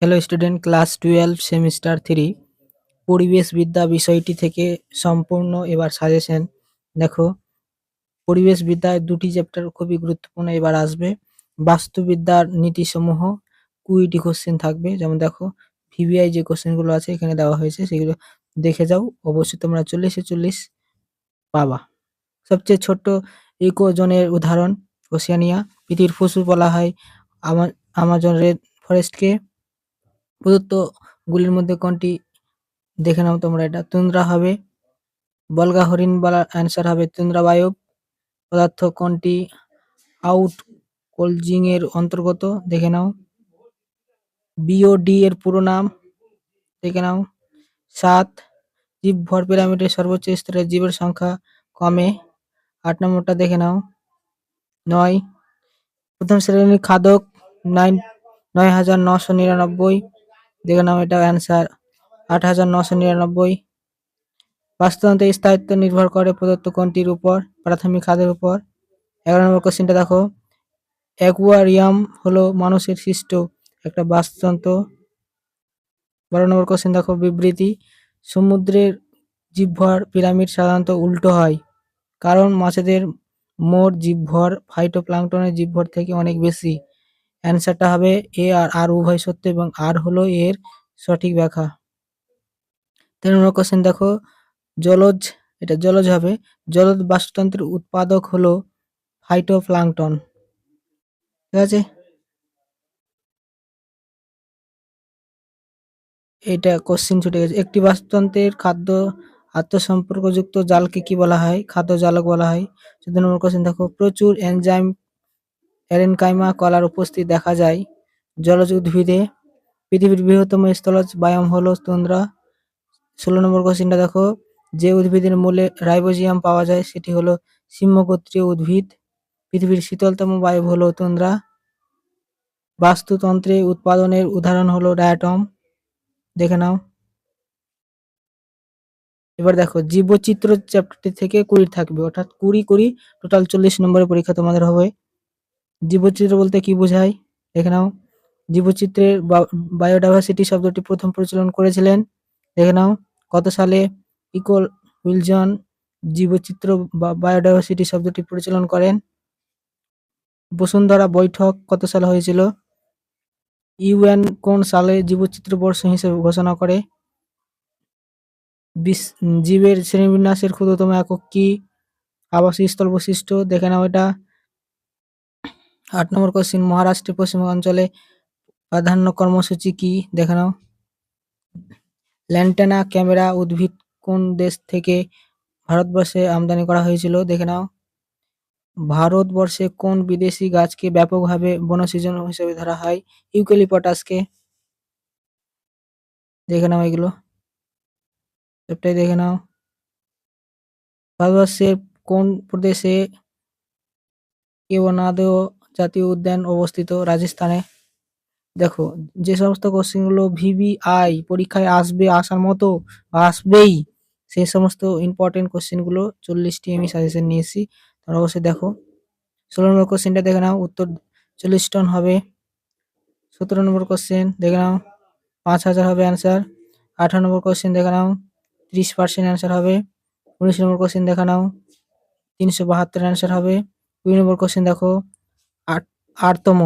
Hello student class twelve semester three পরিবেশবিদ্যা বিষয়টি থেকে সম্পূর্ণ এবার সাজেশন দেখো পরিবেশবিদ্যায় দুটি চ্যাপ্টার খুবই গুরুত্বপূর্ণ এবার আসবে। বাস্তুবিদ্যার নীতিসমূহ কুড়িটি কোশ্চেন থাকবে। যেমন দেখো ভিভিআই যে কোশ্চেনগুলো আছে, এখানে দেওয়া হয়েছে, সেগুলো দেখে যাও। অবশ্যই তোমরা চল্লিশে চল্লিশ পাবা। সবচেয়ে ছোট্ট ইকোজনের উদাহরণ ওশিয়ানিয়া পৃথিবীর পশু বলা হয় আমা- আমাজন রেড ফরেস্টকে। প্রদত্ত গুলির মধ্যে কোনটি? দেখে নাও তোমরা এটা। তুন্দ্রা হবে। বলগা হরিণ বলা অ্যান্সার হবে তুন্দ্রা বায়ব পদার্থ কোনটি? আউট কোলজিং এর অন্তর্গত। দেখে নাও। বিওডি এর পুরো নাম। দেখে নাও। সাত। জীব ভর পিরামিডের সর্বোচ্চ স্তরে জীবের সংখ্যা কমে। আট নম্বরটা দেখে নাও। নয়। প্রথম শ্রেণির খাদক, নাইন নয় হাজার নশো নিরানব্বই। দেখে নাও এটা অ্যান্সার আট হাজার নশো নিরানব্বই। বাস্তুতন্ত্রের স্থায়িত্ব নির্ভর করে প্রদত্ত কোনটির উপর? প্রাথমিক খাদের উপর। এগারো নম্বর কোশ্চেনটা দেখো। অ্যাকুয়ারিয়াম হলো মানুষের সৃষ্ট একটা বাস্তুতন্ত্র। বারো নম্বর কোশ্চেন দেখো, বিবৃতি। সমুদ্রের জীবভর পিরামিড সাধারণত উল্টো হয়, কারণ মাছেদের মোট জীবভর ফাইটোপ্লাঙ্কটনের জীবভর থেকে অনেক বেশি। অ্যান্সারটা হবে এ আর আর উভয় সত্য এবং আর হলো এর সঠিক ব্যাখ্যা। তেরো নম্বর কোশ্চেন দেখো, জলজ, এটা জলজ হবে, জলজ বাস্তুতন্ত্রের উৎপাদক হলো ফাইটোপ্লাঙ্কটন ঠিক আছে? এটা কোশ্চিন ছুটে গেছে। একটি বাস্তুতন্ত্রের খাদ্য আত্মসম্পর্কযুক্ত জালকে কি বলা হয়? খাদ্য জালক বলা হয়। চোদ্দ নম্বর কোশ্চেন দেখো, প্রচুর এনজাইম এরেনকাইমা কলার উপস্থিত দেখা যায়। জলজ উদ্ভিদে পৃথিবীর বৃহত্তম স্থলজ বায়াম হলো তুন্দ্রা। ষোলো নম্বর কোশ্চেনটা দেখো। যে উদ্ভিদের মূলে রাইবোজিয়াম পাওয়া যায় সেটি হলো সিম্মগোত্রীয় উদ্ভিদ। পৃথিবীর শীতলতম বায়ু হলো তুন্দ্রা। বাস্তুতন্ত্রে উৎপাদনের উদাহরণ হলো ডায়াটম। দেখে নাও। এবার দেখো, জীবচিত্র চ্যাপ্টারটি থেকে কুড়ি থাকবে, অর্থাৎ কুড়ি কুড়ি টোটাল চল্লিশ নম্বরের পরীক্ষা তোমাদের হবে। জীবচিত্র বলতে কি বোঝায়? দেখে নাও। জীবচিত্রের বায়োডাইভার্সিটি শব্দটি প্রথম প্রচলন করেছিলেন। দেখে নাও, কত সালে ইকোল উইলজন জীবচিত্র বা বায়োডাইভার্সিটি শব্দটি প্রচলন করেন? বসুন্ধরা বৈঠক কত সালে হয়েছিল? ইউএন কোন সালে জীবচিত্র বর্ষ হিসেবে ঘোষণা করে? জীবের শ্রেণীবিন্যাসের ক্ষুদ্রতম একক কি? আবাসিক স্থল বৈশিষ্ট্য, দেখে নাও এটা। আট নম্বর কোশ্চিন মহারাষ্ট্রের পশ্চিম অঞ্চলে প্রাধান্য কর্মসূচি কি? দেখে নাও। ল্যান্টেনা ক্যামেরা উদ্ভিদ কোন দেশ থেকে ভারতবর্ষে আমদানি করা হয়েছিল? দেখে নাও। ভারতবর্ষে কোন বিদেশি গাছকে ব্যাপকভাবে বনসৃজন হিসেবে ধরা হয়? ইউক্যালিপটাসকে দেখে নাও এগুলো। সবটাই দেখে নাও। ভারতবর্ষের কোন প্রদেশে কেওনাদো জাতীয় উদ্যান অবস্থিত রাজস্থানে। দেখো, যে সমস্ত কোশ্চেনগুলো ভিভিআই পরীক্ষায় আসবে, আসার মতো আসবেই, সেই সমস্ত ইম্পর্টেন্ট কোশ্চেনগুলো চল্লিশটি আমি সাজেশন নিয়েছি। তোমরা অবশ্যই দেখো। ষোলো নম্বর কোশ্চেনটা দেখে নাও, উত্তর চল্লিশ টন হবে। সতেরো নম্বর কোশ্চেন দেখে নাও, পাঁচ হাজার হবে অ্যান্সার আঠারো নম্বর কোশ্চেন দেখে নাও, ত্রিশ পার্সেন্ট অ্যান্সার হবে। উনিশ নম্বর কোশ্চেন দেখে নাও, তিনশো বাহাত্তর অ্যান্সার হবে। কুড়ি নম্বর কোশ্চেন দেখো আটতম